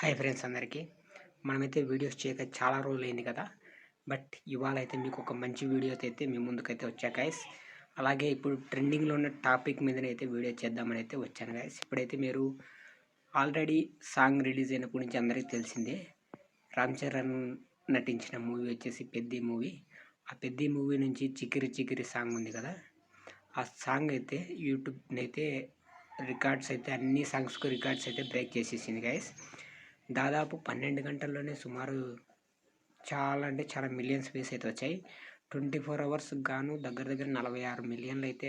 Hi friends అందరికీ. మనమైతే videos చేయక చాలా రోజులైంది అయింది కదా. బట్ ఇవాళ అయితే మీకు ఒక మంచి వీడియో అయితే మీ ముందుకైతే వచ్చా గైస్ అలాగే ఇప్పుడు ట్రెండింగ్లో ఉన్న టాపిక్ మీదనైతే వీడియో చేద్దామని అయితే వచ్చాను గైస్ ఇప్పుడైతే మీరు ఆల్రెడీ సాంగ్ రిలీజ్ అయిన గురించి అందరికీ తెలిసిందే. రామ్ చరణ్ నటించిన మూవీ వచ్చేసి పెద్ది మూవీ. ఆ పెద్ది మూవీ నుంచి చికిరి చికిరి సాంగ్ ఉంది కదా. ఆ సాంగ్ అయితే యూట్యూబ్ అయితే రికార్డ్స్ అయితే అన్ని సాంగ్స్కు రికార్డ్స్ అయితే బ్రేక్ చేసేసింది గైస్ దాదాపు పన్నెండు గంటల్లోనే సుమారు చాలా అంటే చాలా మిలియన్స్ వ్యూస్ అయితే వచ్చాయి. ట్వంటీ ఫోర్ అవర్స్ గాను దగ్గర దగ్గర నలభై ఆరు మిలియన్లు అయితే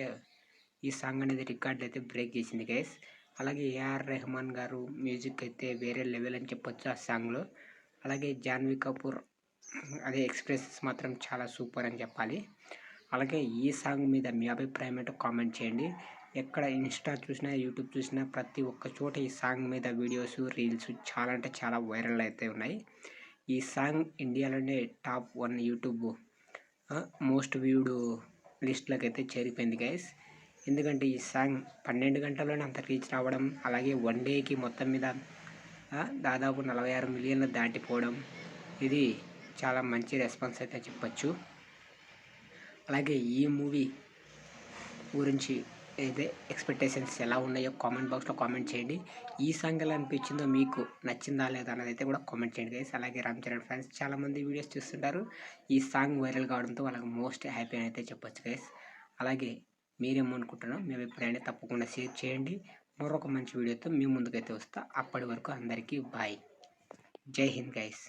ఈ సాంగ్ అనేది రికార్డులు అయితే బ్రేక్ చేసింది గైస్ అలాగే ఏఆర్ రెహమాన్ గారు మ్యూజిక్ అయితే వేరే లెవెల్ అని చెప్పొచ్చు ఆ సాంగ్లో. అలాగే జాన్వీ కపూర్ అదే ఎక్స్ప్రెసెస్ మాత్రం చాలా సూపర్ అని చెప్పాలి. అలాగే ఈ సాంగ్ మీద మీ అభిప్రాయం ఏంటో కామెంట్ చేయండి. ఎక్కడ ఇన్స్టా చూసినా యూట్యూబ్ చూసినా ప్రతి ఒక్క చోట ఈ సాంగ్ మీద వీడియోస్ రీల్స్ చాలా అంటే చాలా వైరల్ అయితే ఉన్నాయి. ఈ సాంగ్ ఇండియాలోనే top one YouTube most viewed లిస్ట్లోకి అయితే చేరిపోయింది గైస్. ఎందుకంటే ఈ సాంగ్ పన్నెండు గంటల్లోనే అంత రీచ్ రావడం అలాగే వన్ డేకి మొత్తం మీద దాదాపు నలభై ఆరు మిలియన్లు దాటిపోవడం ఇది చాలా మంచి రెస్పాన్స్ అయితే చెప్పచ్చు. అలాగే ఈ మూవీ గురించి అయితే ఎక్స్పెక్టేషన్స్ ఎలా ఉన్నాయో కామెంట్ బాక్స్లో కామెంట్ చేయండి. ఈ సాంగ్ ఎలా అనిపించిందో మీకు నచ్చిందా లేదా అన్నది అయితే కూడా కామెంట్ చేయండి గైస్ అలాగే రామ్ చరణ్ ఫ్యాన్స్ చాలామంది వీడియోస్ చూస్తుంటారు. ఈ సాంగ్ వైరల్ కావడంతో వాళ్ళకి మోస్ట్ హ్యాపీ అని అయితే చెప్పొచ్చు గైస్ అలాగే మీరేమనుకుంటున్నారో మీ అభిప్రాయాన్ని తప్పకుండా షేర్ చేయండి. మరొక మంచి వీడియోతో మీ ముందుకైతే వస్తా. అప్పటి వరకు అందరికీ బాయ్ జై హింద్ గైస్